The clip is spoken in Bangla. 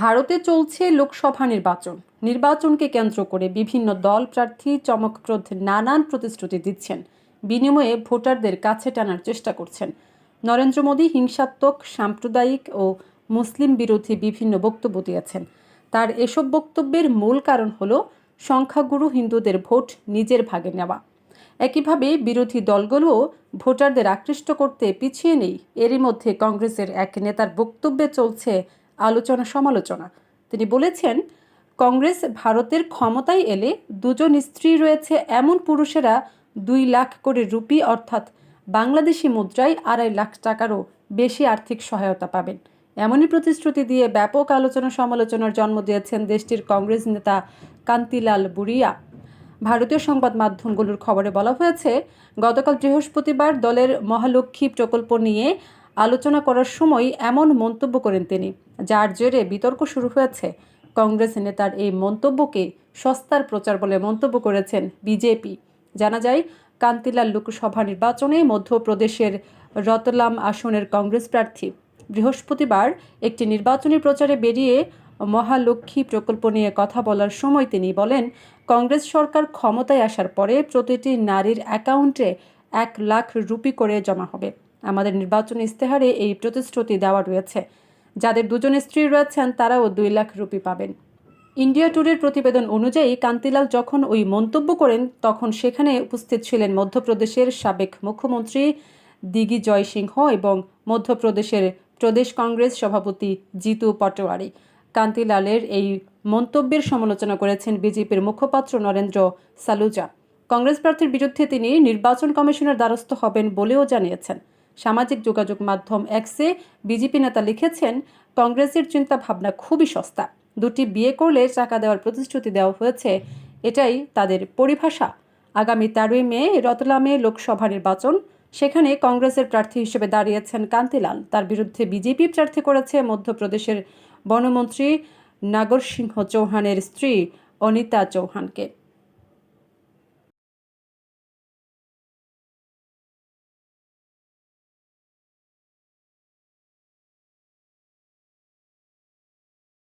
ভারতে চলছে লোকসভা নির্বাচন। নির্বাচনকে কেন্দ্র করে বিভিন্ন দল প্রার্থী চমকপ্রদ নানান প্রতিশ্রুতি দিচ্ছেন। বিনিময়ে ভোটারদের কাছে টানার চেষ্টা করছেন। নরেন্দ্র মোদী হিংসাত্মক, সাম্প্রদায়িক ও মুসলিম বিরোধী বিভিন্ন বক্তব্য দিয়েছেন। তার এসব বক্তব্যের মূল কারণ হল সংখ্যাগুরু হিন্দুদের ভোট নিজের ভাগে নেওয়া। একইভাবে বিরোধী দলগুলোও ভোটারদের আকৃষ্ট করতে পিছিয়ে নেই। এরই মধ্যে কংগ্রেসের এক নেতার বক্তব্যে চলছে আলোচনা, সমালোচনা। তিনি বলেছেন, কংগ্রেস ভারতের ক্ষমতায় এলে দুজন স্ত্রী রয়েছে এমন পুরুষেরা দুই লাখ করে রুপি অর্থাৎ বাংলাদেশি মুদ্রায় আড়াই লাখ টাকারও বেশি আর্থিক সহায়তা পাবেন। এমনই প্রতিশ্রুতি দিয়ে ব্যাপক আলোচনা, সমালোচনার জন্ম দিয়েছেন দেশটির কংগ্রেস নেতা কান্তিলাল বুড়িয়া। ভারতীয় সংবাদ মাধ্যমগুলোর খবরে বলা হয়েছে, গতকাল বৃহস্পতিবার দলের মহালক্ষ্মী প্রকল্প নিয়ে আলোচনা করার সময় এমন মন্তব্য করেন তিনি, যার জেরে বিতর্ক শুরু হয়েছে। কংগ্রেস নেতার এই মন্তব্যকে সস্তার প্রচার বলে মন্তব্য করেছেন বিজেপি। জানা যায়, কান্তিলাল লোকসভা নির্বাচনে মধ্যপ্রদেশের রতলাম আসনের কংগ্রেস প্রার্থী। বৃহস্পতিবার একটি নির্বাচনী প্রচারে বেরিয়ে মহালক্ষ্মী প্রকল্প নিয়ে কথা বলার সময় তিনি বলেন, কংগ্রেস সরকার ক্ষমতায় আসার পরে প্রতিটি নারীর অ্যাকাউন্টে এক লাখ রুপি করে জমা হবে। আমাদের নির্বাচন ইস্তেহারে এই প্রতিশ্রুতি দেওয়া রয়েছে। যাদের দুজন স্ত্রী রয়েছেন, তারাও দুই লাখ রুপি পাবেন। ইন্ডিয়া ট্যুরের প্রতিবেদন অনুযায়ী, কান্তিলাল যখন ওই মন্তব্য করেন, তখন সেখানে উপস্থিত ছিলেন মধ্যপ্রদেশের সাবেক মুখ্যমন্ত্রী দিগ্বিজয় সিংহ এবং মধ্যপ্রদেশের প্রদেশ কংগ্রেস সভাপতি জিতু পটোয়ারি। কান্তিলালের এই মন্তব্যের সমালোচনা করেছেন বিজেপির মুখপাত্র নরেন্দ্র সালুজা। কংগ্রেস প্রার্থীর বিরুদ্ধে তিনি নির্বাচন কমিশনের দ্বারস্থ হবেন বলেও জানিয়েছেন। সামাজিক যোগাযোগ মাধ্যম এক্সে বিজেপি নেতা লিখেছেন, কংগ্রেসের চিন্তা ভাবনা খুবই সস্তা। দুটি বিয়ে করলে টাকা দেওয়ার প্রতিশ্রুতি দেওয়া হয়েছে। এটাই তাদের পরিভাষা। আগামী তেরোই মে রতলামে লোকসভা নির্বাচন। সেখানে কংগ্রেসের প্রার্থী হিসেবে দাঁড়িয়েছেন কান্তিলাল। তার বিরুদ্ধে বিজেপি প্রার্থী করেছে মধ্যপ্রদেশের বনমন্ত্রী নাগর সিংহ চৌহানের স্ত্রী অনিতা চৌহানকে।